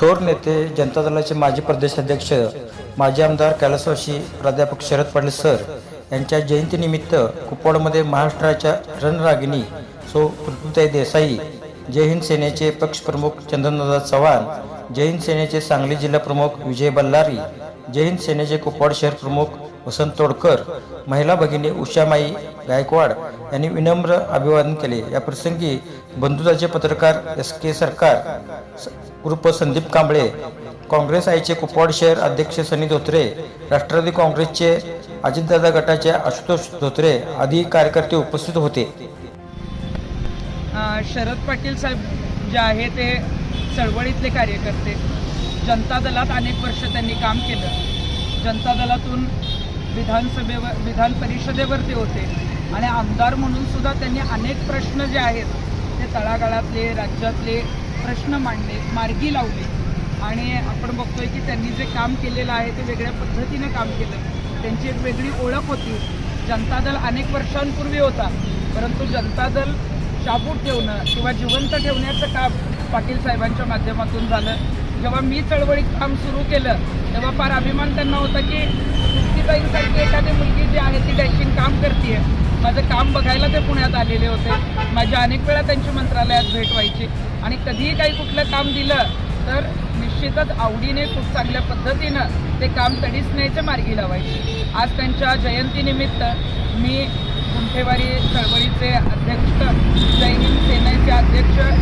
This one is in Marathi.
थोर नेते जनता दलाचे माजी प्रदेशाध्यक्ष माजी आमदार कैलासवासी प्राध्यापक शरद पाटील सर यांच्या जयंतीनिमित्त कुपवाडमध्ये महाराष्ट्राच्या रणरागिणी सो पृथ्वीताई देसाई जय हिंद सेनेचे पक्षप्रमुख चंद्रनदा चव्हाण जैन सेनेचे सांगली जिल्हा प्रमुख विजय बल्लारी जैन सेनेचे कुपवाड शहर प्रमुख वसंत तोडकर महिला भगिनी उषामाई गायकवाड यांनी विनम्र अभिवादन केले. या प्रसंगी बंधुताचे पत्रकार एस के सरकार स- उर्फ संदीप कांबळे काँग्रेस आईचे कुपवाड शहर अध्यक्ष सनी धोत्रे राष्ट्रवादी काँग्रेसचे अजितदादा गटाचे आशुतोष धोत्रे आदी कार्यकर्ते उपस्थित होते. शरद पाटील साहेब जे आहे ते चळवळीतले कार्यकर्ते जनता दलात अनेक वर्ष त्यांनी काम केलं. जनता दलातून विधानसभेवर विधान परिषदेवर ते होते. आणि आमदार म्हणून सुद्धा त्यांनी अनेक प्रश्न जे आहेत ते तळागाळातले राज्यातले प्रश्न मांडले मार्गी लावले. आणि आपण बघतोय की त्यांनी जे काम केलेलं आहे ते वेगळ्या पद्धतीनं काम केलं. त्यांची एक वेगळी ओळख होती. जनता दल अनेक वर्षांपूर्वी होता. परंतु जनता दल शाबूत ठेवणं किंवा जिवंत ठेवण्याचं काम पाटील साहेबांच्या माध्यमातून झालं. जेव्हा मी चळवळीत काम सुरू केलं तेव्हा फार अभिमान त्यांना होता की तृप्तीताईंसारखी एखादी मुलगी जी आहे ती डॅशिंग काम करते माझं काम बघायला ते पुण्यात आलेले होते. माझ्या अनेक वेळा त्यांची मंत्रालयात भेट व्हायची. आणि कधीही काही कुठलं काम दिलं तर निश्चितच आवडीने खूप चांगल्या पद्धतीनं ते काम तडीच न्यायच्या मार्गी लावायचे. आज त्यांच्या जयंतीनिमित्त मी गुंठेवारी चळवळीचे अध्यक्ष जय सेनेचे अध्यक्ष